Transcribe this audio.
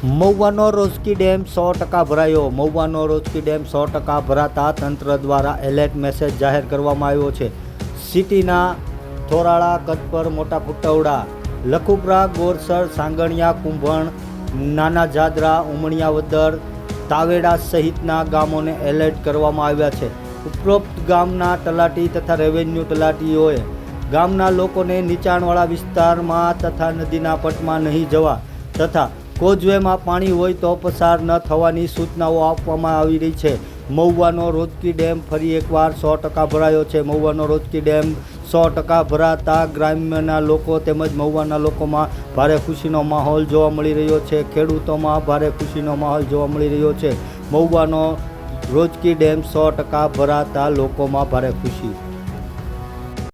મહુવાનો Rojki dam સો ટકા ભરાયો. મહુવાનો Rojki dam સો ટકા ભરાતા તંત્ર દ્વારા એલર્ટ મેસેજ જાહેર કરવામાં આવ્યો છે. સિટીના થોરાળા કદપર મોટા પુટવડા લખુપરા, ગોરસર, સાંગણિયા, કુંભણ, નાના જાદરા ઉમણિયાવદર તાવેડા સહિતના ગામોને એલર્ટ કરવામાં આવ્યા છે. ઉપરોક્ત ગામના તલાટી તથા રેવન્યુ તલાટીઓએ ગામના લોકોને નીચાણવાળા વિસ્તારમાં તથા નદીના પટમાં નહીં જવા તથા કોઝવેમાં પાણી હોય તો પસાર ન થવાની સૂચનાઓ આપવામાં આવી રહી છે. મહુવાનો રોજકી ડેમ ફરી એકવાર સો ટકા ભરાયો છે. મહુવાનો રોજકી ડેમ સો ટકા ભરાતા ગ્રામ્યના લોકો તેમજ મહુવાના લોકોમાં ભારે ખુશીનો માહોલ જોવા મળી રહ્યો છે. ખેડૂતોમાં ભારે ખુશીનો માહોલ જોવા મળી રહ્યો છે. મહુવાનો રોજકી ડેમ સો ટકા ભરાતા લોકોમાં ભારે ખુશી.